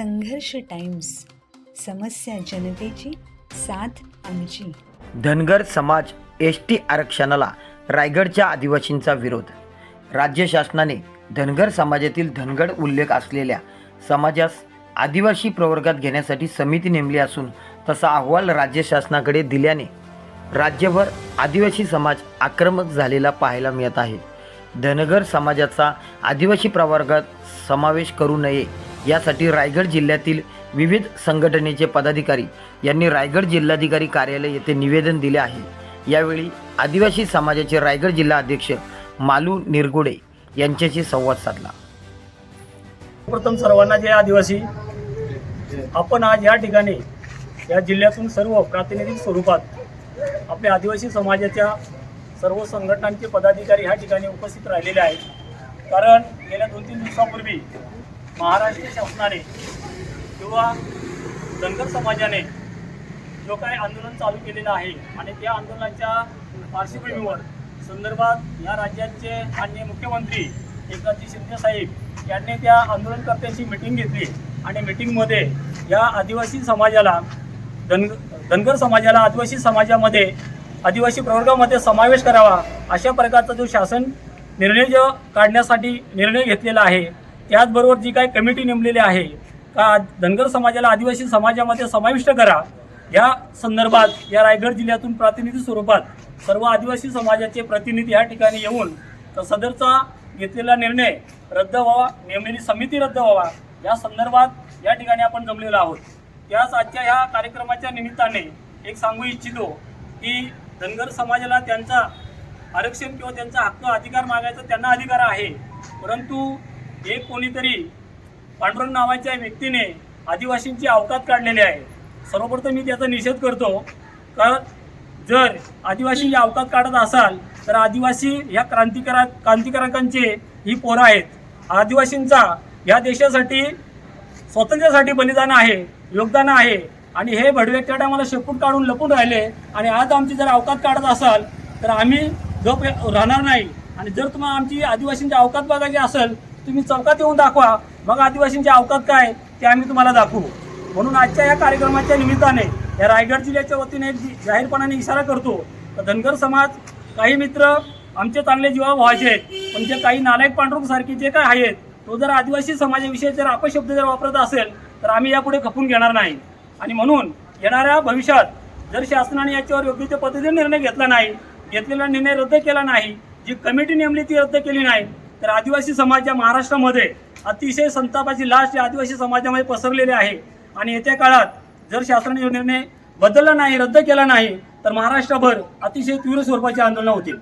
संघर्ष टाइम्स समस्या जनतेची साथ आमची. धनगर समाज एस टी आरक्षणाला रायगडच्या आदिवासींचा विरोध. राज्य शासनाने धनगर समाजातील धनगड उल्लेख असलेल्या समाजास आदिवासी प्रवर्गात घेण्यासाठी समिती नेमली असून तसा अहवाल राज्य शासनाकडे दिल्याने राज्यभर आदिवासी समाज आक्रमक झालेला पाहायला मिळत आहे. धनगर समाजाचा आदिवासी प्रवर्गात समावेश करू नये यासाठी रायगड जिल्ह्यातील विविध संघटनेचे पदाधिकारी यांनी रायगड जिल्हाधिकारी कार्यालय येथे निवेदन दिले आहे. यावेळी आदिवासी समाजाचे रायगड जिल्हा अध्यक्ष मालू निरगुडे यांच्याशी संवाद साधला. प्रथम सर्वांना जे आदिवासी. आपण आज या ठिकाणी या जिल्ह्यातून सर्व प्रातिनिधिक स्वरूपात आपल्या आदिवासी समाजाच्या सर्व संघटनांचे पदाधिकारी ह्या ठिकाणी उपस्थित राहिलेले आहेत. कारण गेल्या दोन तीन दिवसापूर्वी महाराष्ट्र शासनाने किंवा धनगर समाजाने जो काही आंदोलन चालू केलेलं आहे आणि त्या आंदोलनाच्या पार्श्वभूमीवर संदर्भात या राज्याचे माननीय मुख्यमंत्री एकनाथजी शिंदे साहेब यांनी त्या आंदोलनकर्त्यांची मिटिंग घेतली आणि मिटिंगमध्ये या आदिवासी समाजाला धन धनगर समाजाला आदिवासी समाजामध्ये आदिवासी प्रवर्गामध्ये समावेश करावा अशा प्रकारचा जो शासन निर्णय जो काढण्यासाठी निर्णय घेतलेला आहे त्याचबरोबर जी काही कमिटी नेमलेली आहे का धनगर समाजाला आदिवासी समाजामध्ये समाविष्ट करा या संदर्भात या रायगड जिल्ह्यातून प्रातिनिधी स्वरूपात सर्व आदिवासी समाजाचे प्रतिनिधी या ठिकाणी येऊन तर सदरचा घेतलेला निर्णय रद्द व्हावा नेमलेली समिती रद्द व्हावा या संदर्भात या ठिकाणी आपण जमलेलो आहोत. त्याच आजच्या ह्या कार्यक्रमाच्या निमित्ताने एक सांगू इच्छितो की धनगर समाजाला त्यांचा आरक्षण किंवा त्यांचा हक्क अधिकार मागायचा त्यांना अधिकार आहे परंतु एक कोणीतरी पांडुरंग नावाच्या व्यक्तीने आदिवासींची अवकात काढलेली आहे. सर्वप्रथम मी त्याचा निषेध करतो का जर आदिवासी अवकात काढत असाल तर आदिवासी ह्या क्रांतिकारा क्रांतिकारकांचे ही पोरं आहेत. आदिवासींचा ह्या देशासाठी स्वातंत्र्यासाठी बलिदान आहे योगदान आहे. आणि हे भडवे त्या टायमाला शेपूट काढून लपून राहिले. आणि आज आमची जर अवकात काढत असाल तर आम्ही गप राहणार नाही. आणि जर तुम्हाला आमची आदिवासींची अवकात बघायची असेल तुम्ही चौकात येऊन दाखवा. मग आदिवासींची अवकात काय ते आम्ही तुम्हाला दाखवू. म्हणून आजच्या या कार्यक्रमाच्या निमित्ताने या रायगड जिल्ह्याच्या वतीने जाहीरपणाने इशारा करतो तर धनगर समाज काही मित्र आमचे चांगले जीवा व्हायचे आहेत पण जे काही नालायक पांडुरंगसारखे जे काय आहेत तो जर आदिवासी समाजाविषयी जर अपशब्द जर वापरत असेल तर आम्ही यापुढे खपून घेणार नाही. आणि म्हणून येणाऱ्या भविष्यात जर शासनाने याच्यावर योग्य त्या पद्धतीने निर्णय घेतला नाही घेतलेला निर्णय रद्द केला नाही जी कमिटी नेमली ती रद्द केली नाही तर आदिवासी समाज या महाराष्ट्रामध्ये अतिशय संतापाची लाश या आदिवासी समाजामध्ये पसरलेली आहे. आणि येत्या काळात जर शासनाने निर्णय बदलला नाही रद्द केला नाही तर महाराष्ट्रभर अतिशय तीव्र स्वरूपाची आंदोलनं होतील.